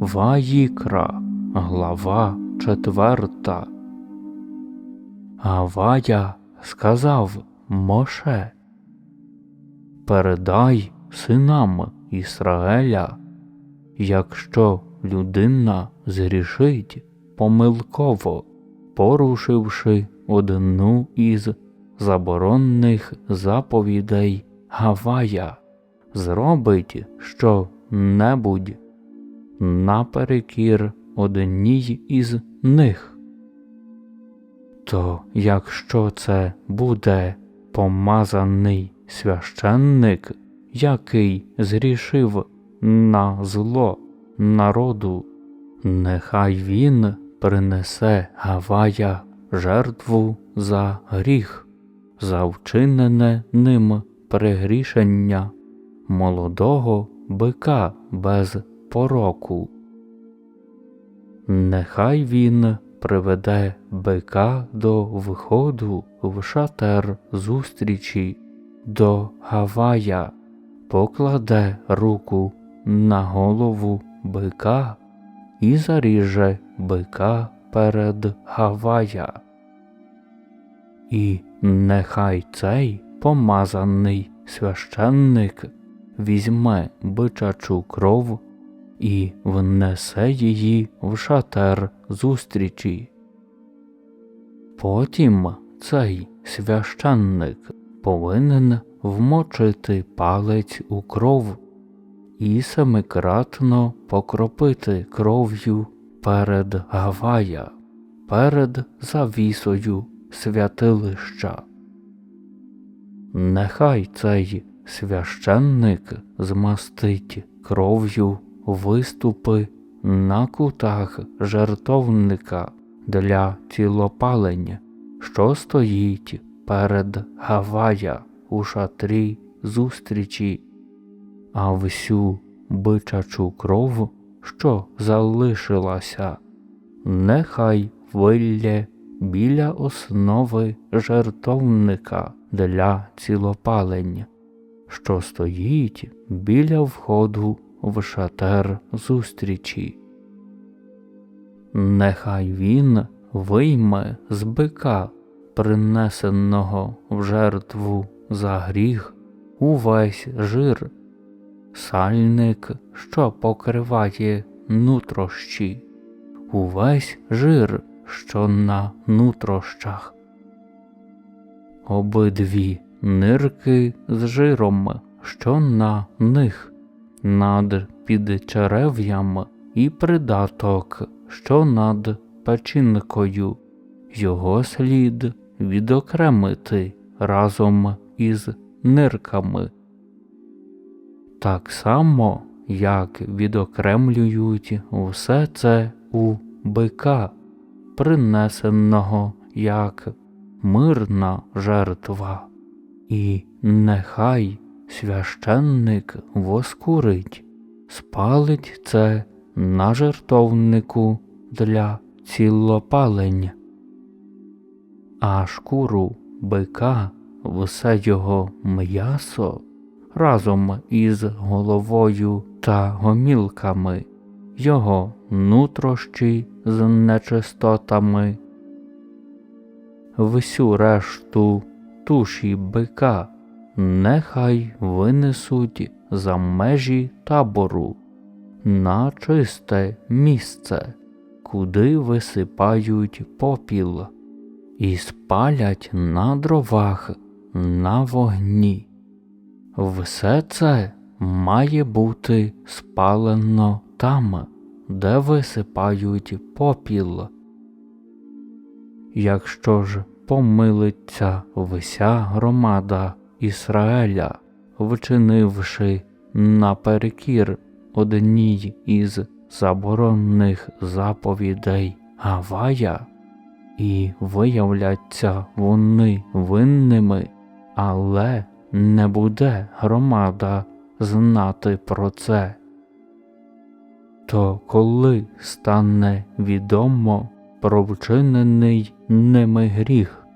Ваїкра, глава четверта. Гавая сказав Моше, Передай синам Ісраеля, якщо людина згрішить помилково, порушивши одну із заборонних заповідей Гавая, зробить що небудь наперекір одній із них. То якщо це буде помазаний священник, який зрішив на зло народу, нехай він принесе Гавая жертву за гріх, за вчинене ним пригрішення молодого бика без пороку. Нехай він приведе бика до входу в шатер зустрічі до Гавая, покладе руку на голову бика і заріже бика перед Гавая. І нехай цей помазаний священник візьме бичачу кров і внесе її в шатер зустрічі. Потім цей священник повинен вмочити палець у кров і семикратно покропити кров'ю перед Гавая, перед завісою святилища. Нехай цей священник змастить кров'ю виступи на кутах жертовника для цілопалення, що стоїть перед Гавая у шатрі зустрічі, а всю бичачу кров, що залишилася, нехай виллє біля основи жертовника для цілопалення, що стоїть біля входу в шатер зустрічі. Нехай він вийме з бика, принесеного в жертву за гріх, увесь жир, сальник, що покриває нутрощі, увесь жир, що на нутрощах, обидві нирки з жиром, що на них над підчерев'ям і придаток, що над печінкою, його слід відокремити разом із нирками. Так само, як відокремлюють все це у бика, принесеного як мирна жертва, і нехай священник воскурить, спалить це на жертовнику для цілопалення, а шкуру бика, все його м'ясо разом із головою та гомілками, його нутрощі з нечистотами, всю решту туші бика нехай винесуть за межі табору на чисте місце, куди висипають попіл, і спалять на дровах на вогні. Все це має бути спалено там, де висипають попіл. Якщо ж помилиться вся громада Ізраїля, вчинивши наперекір одній із заборонних заповідей Гавая, і виявляться вони винними, але не буде громада знати про це. То коли стане відомо про вчинений ними гріх,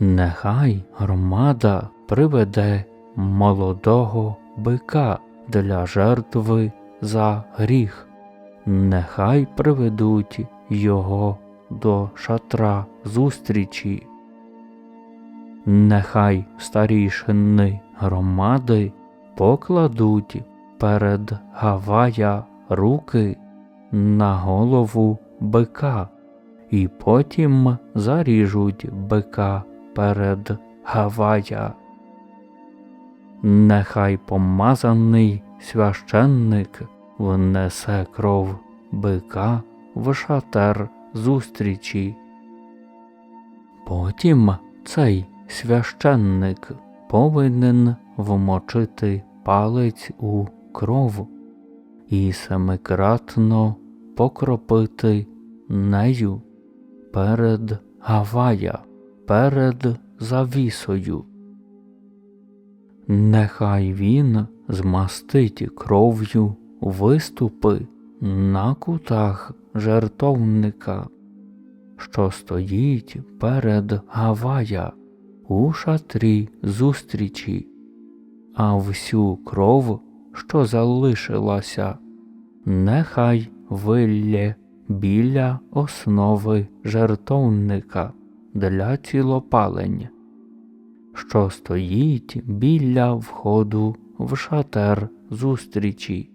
нехай громада приведе молодого бика для жертви за гріх, нехай приведуть його до шатра зустрічі. Нехай старішини громади покладуть перед Гавая руки на голову бика, і потім заріжуть бика перед Гавая. Нехай помазаний священник внесе кров бика в шатер зустрічі. Потім цей священник повинен вмочити палець у кров і семикратно покропити нею перед Гавая, перед завісою. Нехай він змастить кров'ю виступи на кутах жертовника, що стоїть перед Гавая у шатрі зустрічі, а всю кров, що залишилася, нехай виллє біля основи жертовника для цілопалення, що стоїть біля входу в шатер зустрічі.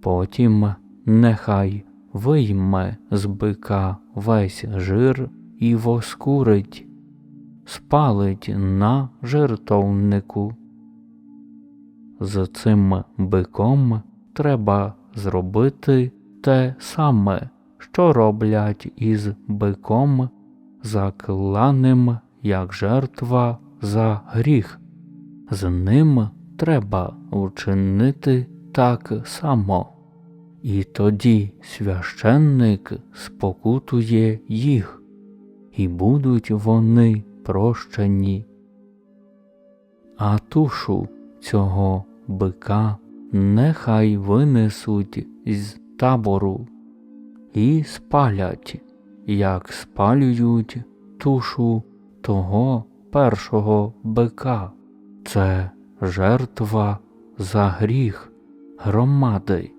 Потім нехай вийме з бика весь жир і воскурить, спалить на жертовнику. З цим биком треба зробити те саме, що роблять із биком, закланим як жертва за гріх. З ним треба вчинити так само. І тоді священник спокутує їх, і будуть вони прощені. А тушу цього бика нехай винесуть з табору і спалять, як спалюють тушу того першого бика. Це жертва за гріх громади.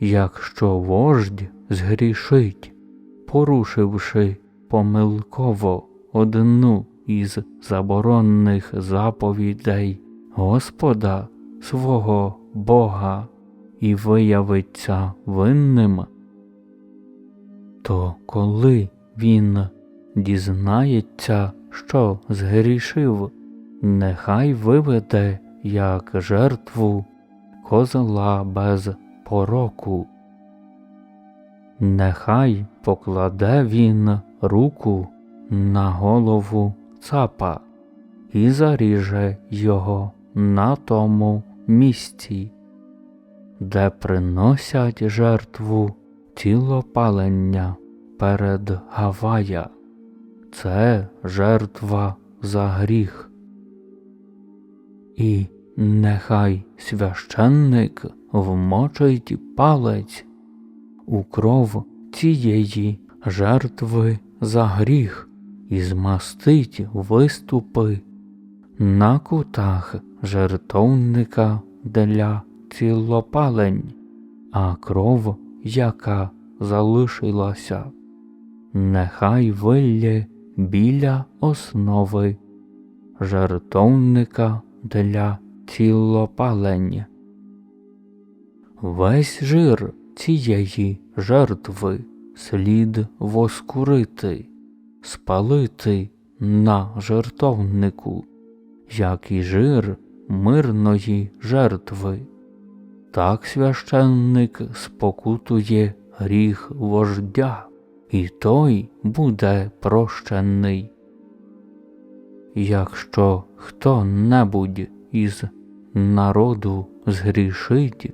Якщо вождь згрішить, порушивши помилково одну із заборонних заповідей Господа свого Бога і виявиться винним, то коли він дізнається, що згрішив, нехай виведе як жертву козла без пороку. Нехай покладе він руку на голову цапа і заріже його на тому місці, де приносять жертву тілопалення перед Гавая. Це жертва за гріх. І нехай священник вмочить палець у кров цієї жертви за гріх і змастить виступи на кутах жертовника для цілопалень, а кров, яка залишилася, нехай вилє біля основи жертовника для цілопалень. Весь жир цієї жертви слід воскурити, спалити на жертовнику, як і жир мирної жертви. Так священник спокутує гріх вождя, і той буде прощений. Якщо хто небудь із народу згрішить,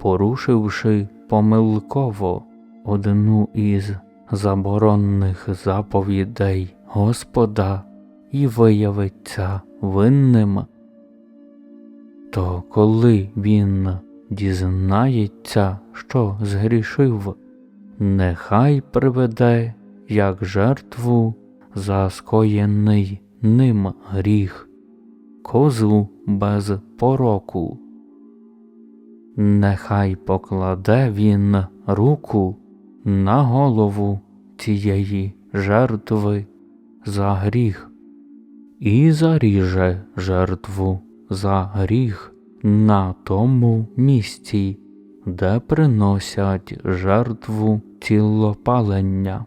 порушивши помилково одну із заборонних заповідей Господа і виявиться винним, то коли він дізнається, що згрішив, нехай приведе як жертву за скоєний ним гріх, козу без пороку. Нехай покладе він руку на голову цієї жертви за гріх і заріже жертву за гріх на тому місці, де приносять жертву цілопалення.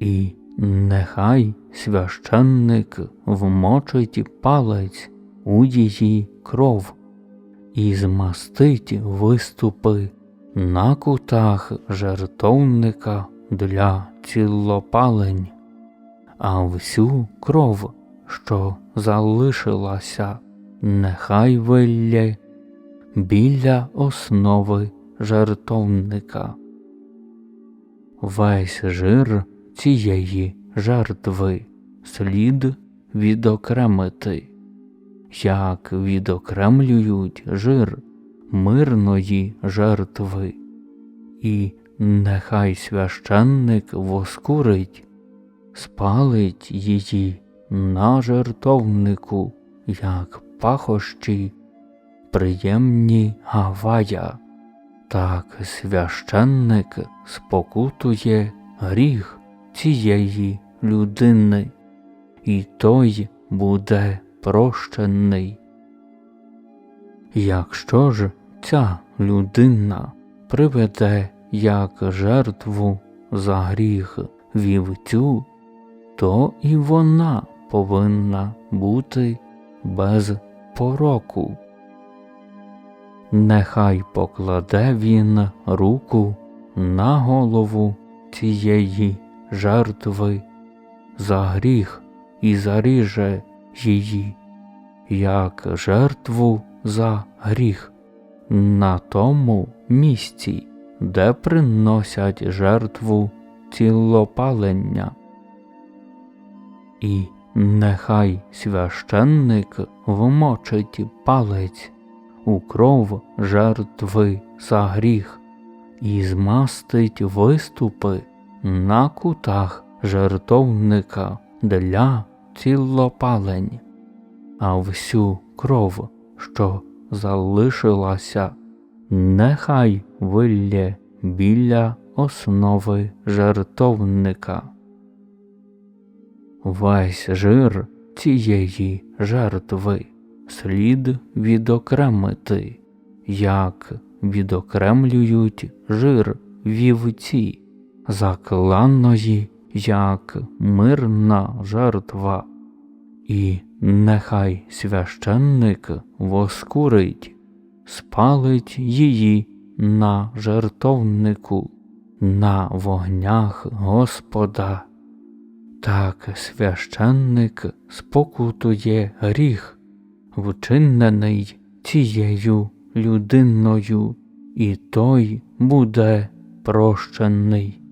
І нехай священник вмочить палець у її кров і змастить виступи на кутах жертовника для цілопалень, а всю кров, що залишилася, нехай вилє біля основи жертовника. Весь жир цієї жертви слід відокремити, як відокремлюють жир мирної жертви, і нехай священник воскурить, спалить її на жертовнику, як пахощі, приємні гавая. Так священник спокутує гріх цієї людини, і той буде прощений. Якщо ж ця людина приведе як жертву за гріх вівцю, то і вона повинна бути без пороку. Нехай покладе він руку на голову цієї жертви за гріх і заріже її, як жертву за гріх на тому місці, де приносять жертву цілопалення. І нехай священник вмочить палець у кров жертви за гріх і змастить виступи на кутах жертовника для цілопалень, а всю кров, що залишилася, нехай вилє біля основи жертовника. Весь жир цієї жертви слід відокремити, як відокремлюють жир вівці, закланої як мирна жертва, і нехай священник воскурить, спалить її на жертовнику, на вогнях Господа. Так священник спокутує гріх, вчинений цією людиною, і той буде прощений.